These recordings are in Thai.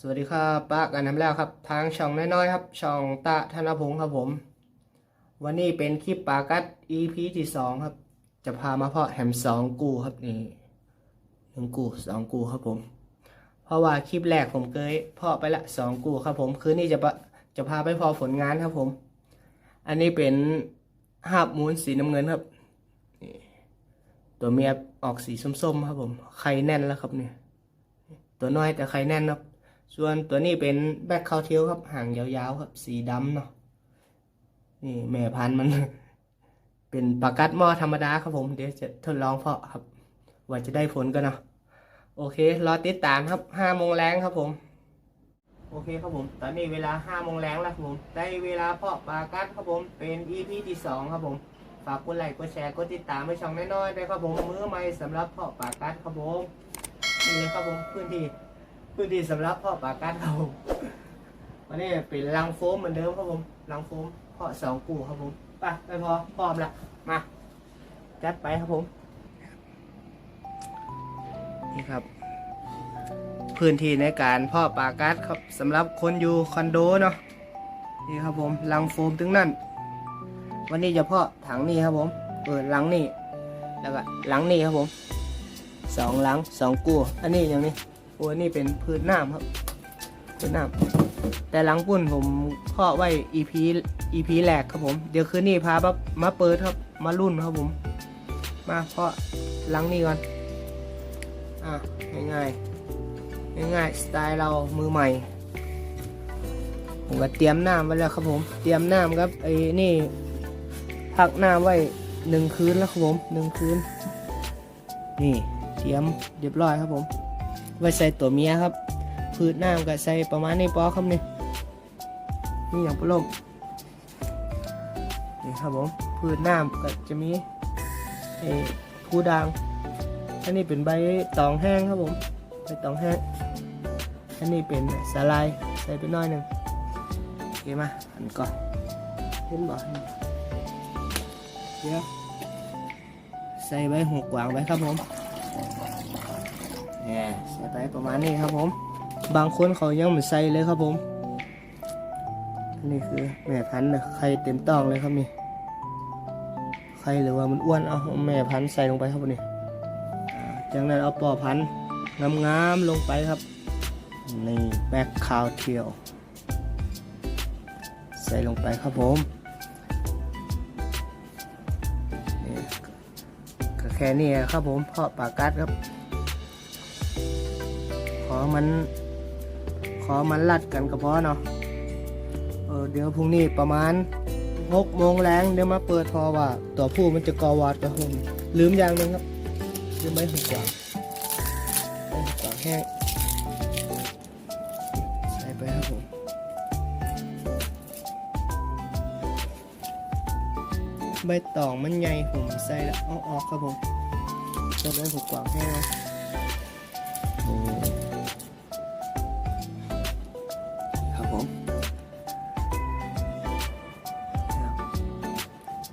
สวัสดีครับป้ากันน้ำแล้วครับ ทางช่องน้อยๆครับ ช่องตะธนพงศ์ครับผม วันนี้เป็นคลิปปากัด EP ที่สองครับ จะพามาเพาะแฮมสองกูครับนี่หนึ่งกูสองกูครับผม เพราะว่าคลิปแรกผมเคยเพาะไปละสองกูครับผมคืนนี้จะจะพาไปเพอผลงานครับผม อันนี้เป็นหาบมูลสีน้ำเงินครับนี่ตัวเมียออกสีส้มๆครับผมไข่แน่นแล้วครับเนี่ยตัวน้อยแต่ไข่แน่นครับ ส่วนตัวนี้เป็นแบ็คคาวเทลครับหางยาวๆครับ สีดำเนาะนี่แม่พันธุ์มัน เป็นปากัดหม้อธรรมดาครับผมเดี๋ยวจะทดลองเพาะครับ ว่าจะได้ผลกันเนาะโอเค รอติดตามครับห้าโมงแรงครับผม โอเคครับผม ตอนนี้เวลาห้าโมงแรงแล้วครับผม ได้เวลาเพาะปลากัดครับผม เป็น EP ที่สองครับผม ฝากกดไลค์กดแชร์กดติดตามให้ช่องน้อยๆด้วยครับผม มือใหม่สำหรับเพาะปลากัดครับผม นี่เลยครับผมพื้นที่ พื้นที่สำหรับเพาะปลากัดครับผมวันนี้เป็นรังโฟมเหมือนเดิมครับผมรังโฟมเพาะสองกูครับผมไปไปพอพร้อมละมาจัดไปครับผม นี่ครับ พื้นที่ในการเพาะปลากัดครับสำหรับคนอยู่คอนโดเนาะนี่ครับผมรังโฟมถึงนั่น วันนี้จะเพาะถังนี้ครับผมเปิดหลังนี่แล้วก็หลังนี่ครับผมสองหลังสองกูอันนี้อย่างนี้ โอ้ยนี่เป็นพื้นน้ำครับ พื้นน้ำแต่หลังปุ่นผมเพาะไว้ EP EP แรกครับผม เดี๋ยวคืนนี้พามามาเปิดครับ มารุ่นครับผม มาเพาะหลังนี้ก่อน อะง่ายๆง่ายๆสไตล์เรามือใหม่ ผมก็เตรียมน้ำไว้แล้วครับผม เตรียมน้ำครับไอ้นี่พักน้ำไว้หนึ่งคืนแล้วครับผมหนึ่งคืน นี่เตรียมเรียบร้อยครับผม ไว้ใส่ตัวเมียครับ พืชน้ำก็ใส่ประมาณนี้ปอครับนี่นี่อย่างปลมนี่ครับผมพืชน้ำก็จะมีเอ่อผู้ด่างอันนี้เป็นใบตองแห้งครับผมใบตองแห้งอันนี้เป็นสาลายใส่ไปน้อยหนึ่งโอเคมาอันก่อนเห็นบ่เดี๋ยวใส่ใบหัวกวางไว้ครับผม เนี่ยใส่ไปประมาณนี้ครับผม บางคนเขายังไม่ใส่เลยครับผมนนี้คือแม่พันธุ์นะไข่เต็มต้องเลยครับนี่ไข่หรือว่ามันอ้วนเอาแม่พันธุ์ใส่ลงไปครับนี่จากนั้นเอาปอพันธุ์งามๆลงไปครับ นี่แบกคาวเทียว ใส่ลงไปครับผมนี่ก็แค่นี้ครับผมเพาะปากัดครับ มัน ขอมันลัดกันก็พอเนาะเออเดี๋ยวพรุ่งนี้ประมาณหกโมงแรงเดี๋ยวมาเปิดพอว่าตัวผู้มันจะกอวาดกับผมลืมอย่างหนึ่งครับลืมไม่หุกกวางไม่หุกกวางแห้งใส่ไปครับผมใบตองมันใหญ่ผมใส่แล้วเอาออกครับผมจะไม่หุกกวางแห้ง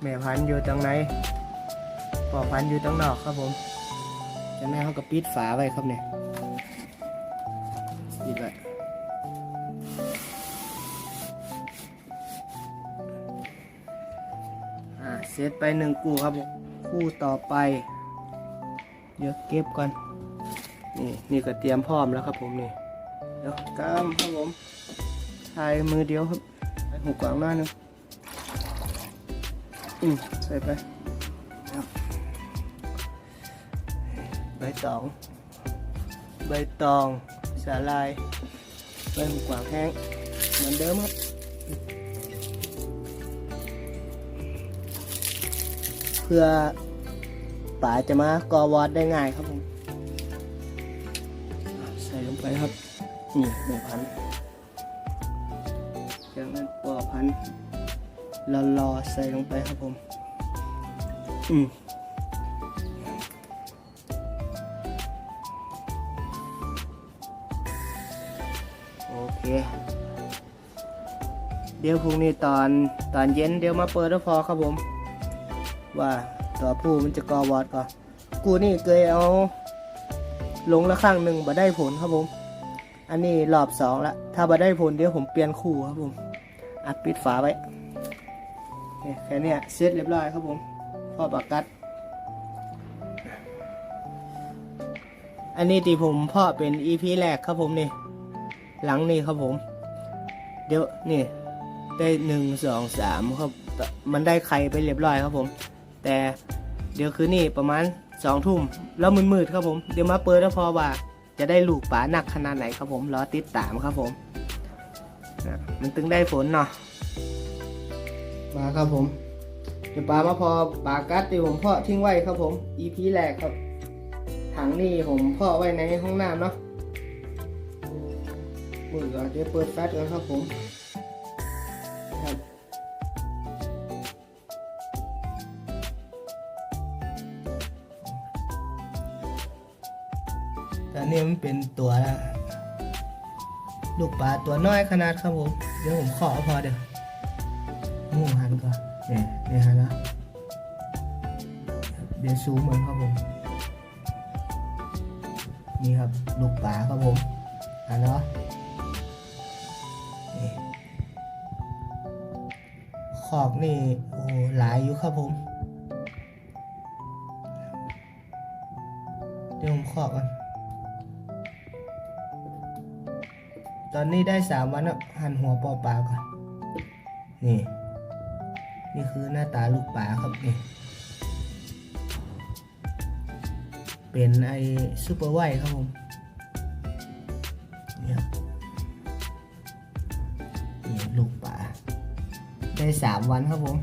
แม่พันธุ์อยู่ตรงไหนพ่อพันธุ์อยู่ตรงนอกครับผมจากนั้นเขาก็ปิดฝาไว้ครับเนี่ยปิดไว้อ่าเซตไปหนึ่งคู่ครับผมคู่ต่อไปเดี๋ยวเก็บก่อน นี่นี่ก็เตรียมพร้อมแล้วครับผมนี่เดี๋ยวกามครับผมถ่ายมือเดียวครับหูกวางหน้าหนึง อืมใส่ไปครับใบตอง ใบตอง สาลาย ใบหูกวางแห้ง เหมือนเดิมครับเพื่อป่าจะมากอวอดได้ง่ายครับผม ใส่ลงไปครับ นี่หนึ่งพันจากนั้นปอพัน รอรอใส่ลงไปครับผม อืมโอเค เดี๋ยวพรุ่งนี้ตอนตอนเย็นเดี๋ยวมาเปิดแล้วพอครับผม ว่าตัวผู้มันจะกอวอดก่อนกูนี่เคยเอา ลงละครั้งหนึ่งบ่ได้ผลครับผม อันนี้รอบสองละถ้ามาได้ผลเดี๋ยวผมเปลี่ยนคู่ครับผมอัดปิดฝาไว้ เนี่ยแค่นี้เสร็จเรียบร้อยครับผมพ่อปากกัด อันนี้ที่ผมพ่อเป็น EP แรกครับผมนี่ หลังนี่ครับผม เดี๋ยวนี่ได้หนึ่งสองสามครับ มันได้ไข่ไปเรียบร้อยครับผม แต่เดี๋ยวคืนนี้ประมาณสองทุ่มแล้วมืดๆครับผม เดี๋ยวมาเปิดแล้วพอว่า จะได้ลูกป่าหนักขนาดไหนครับผมรอติดตามครับผม มันตึงได้ฝนเนาะ มาครับผมเดี๋ยวปลามาพอปลากัดที่ผมเพาะทิ้งไว้ครับผม EP แรกครับ ถังนี่ผมเพาะไว้ในห้องน้ำเนาะมือก่อนเดี๋ยวเปิดแฟลชกันครับผมครับแต่นี่มันเป็นตัวลูกปลาตัวน้อยขนาดครับผม เดี๋ยวผมขอพอเดี๋ยว มูหันก่อนเนี่ยเนี่ยหันแล้วเดี๋ยวซูมเหมือนครับผมนี่ครับลูกปลาครับผมอะเนาะนี่ขอกนี่โอ้หลายอยู่ครับผมเดี๋ยวผมขอกกันตอนนี้ได้สามวันแล้วหันหัวปอปลาก่อนนี่ นี่คือหน้าตาลูกปลาครับนี่เป็นไอซูเปอร์ไวท์ครับผมเนี่ยนี่ลูกป่าได้สามวันครับผม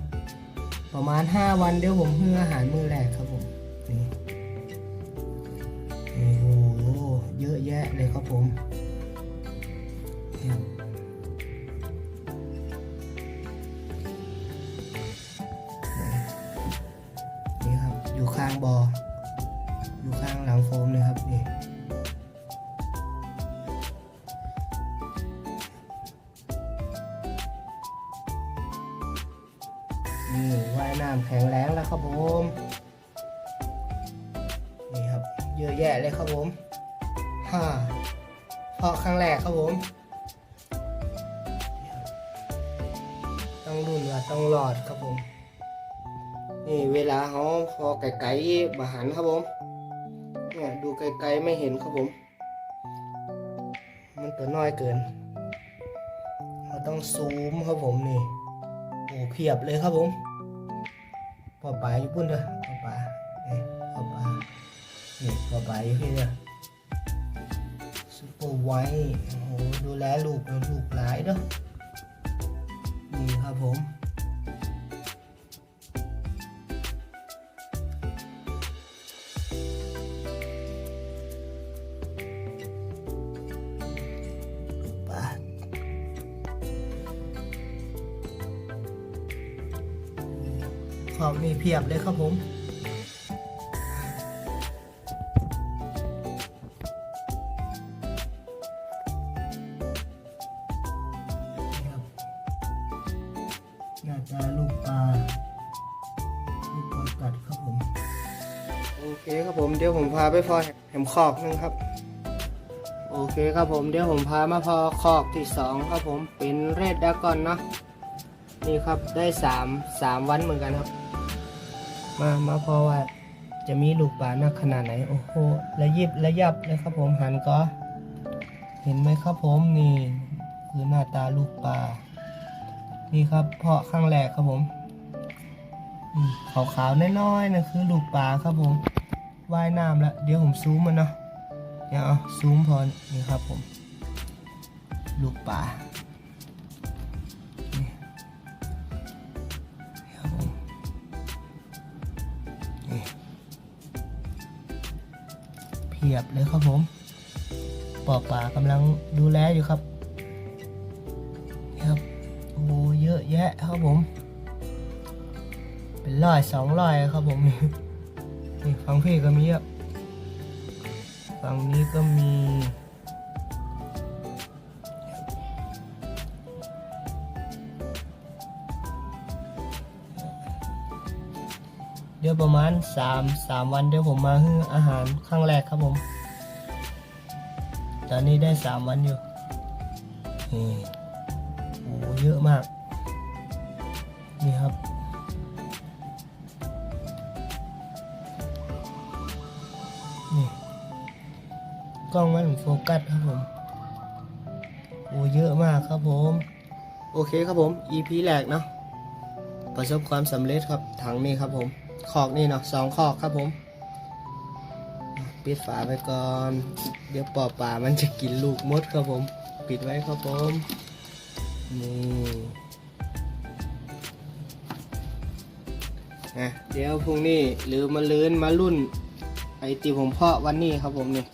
ประมาณห้าวันเดี๋ยวผมเพื่ออาหารมื้อแรกครับผมนี่โอ้โหเยอะแยะเลยครับผมเนี่ย นี่ว่ายน้ำแข็งแรงแล้วครับผมนี่ครับเยอะแยะเลยครับผมฮ่าเพาะครั้งแรกครับผมต้องรุ่นว่าต้องรอดครับผม นี่เวลาเขาพอไก่ๆบาหันครับผมเนี่ยดูไกลๆไม่เห็นครับผม มันตัวน้อยเกินเราต้องซูมครับผมนี่ อ้เพียบเลยครับผมปอปลาอยู่ปุ่นเด้อปอปลานี่ปอปลานี่ปอปลาอยู่พี่เด้อซูเปอร์ไวท์โอ้โหดูแลลูกลูกหลายเด้อนี่ครับผม ของนี่เพียบเลยครับผมนี่ครับหน้าตาลูกปลา ลูกปลากัดครับผม โอเคครับผม เดี๋ยวผมพาไปพอแหมคอกนึงครับ โอเคครับผม เดี๋ยวผมพามาพอคอกที่สองครับผม เป็นเรดดากอนเนาะ นี่ครับได้สามสามวันเหมือนกันครับ มามาพอว่าจะมีลูกปลานักขนาดไหน โอ้โหระยิบระยับเลยครับผมหันก็ เห็นไหมครับผมนี่คือหน้าตาลูกปลานี่ครับเพาะข้างแรกครับผมขาวๆน้อยๆนะคือลูกปลาครับผมว่ายน้ำแล้วเดี๋ยวผมซูมมันเนาะเดี๋ยวเอาซูมพอนี่ครับผม ลูกป่า เพียบเลยครับผมปอป่ากำลังดูแลอยู่ครับนะครับโอ้เยอะแยะครับผม เป็นร้อยสองร้อยครับผมนี่ฟังเพลงก็มีครับฝั่งนี้ก็มี เดี๋ยวประมาณ3 3วันเดี๋ยวผมมาให้ออาหารครั้งแรกครับผม ตอนนี้ได้สามวันอยู่นี่โอ้เยอะมาก นี่ครับ นี่ กล้องมันโฟกัสครับผม โอ้เยอะมากครับผม โอเคครับผม EP แรกเนาะประสบความสำเร็จครับถังนี้ครับผม ขอกนี่เนาะสองขอกครับผมปิดฝาไว้ก่อน เดี๋ยวปอป่ามันจะกินลูกมดครับผม ปิดไว้ครับผมนี่นะเดี๋ยวพรุ่งนี้หรือมาลื้นมารุ่นไอติผมเพาะวันนี้ครับผมนี่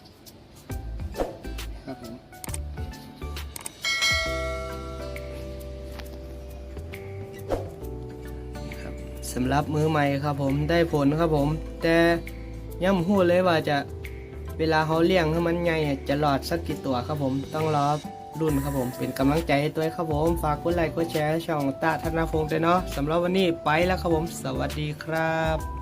สำหรับมือใหม่ครับผมได้ผลครับผม แต่ย่ำหู้เลยว่าจะเวลาเขาเลี้ยงให้มันใหญ่เนี่ยจะหลอดสักกี่ตัวครับผมต้องรอรุ่นครับผม เป็นกำลังใจให้ตัวครับผม ฝากกดไลค์กดแชร์ช่องตาธนาพงษ์ด้วยเนาะสำหรับวันนี้ไปแล้วครับผม สวัสดีครับ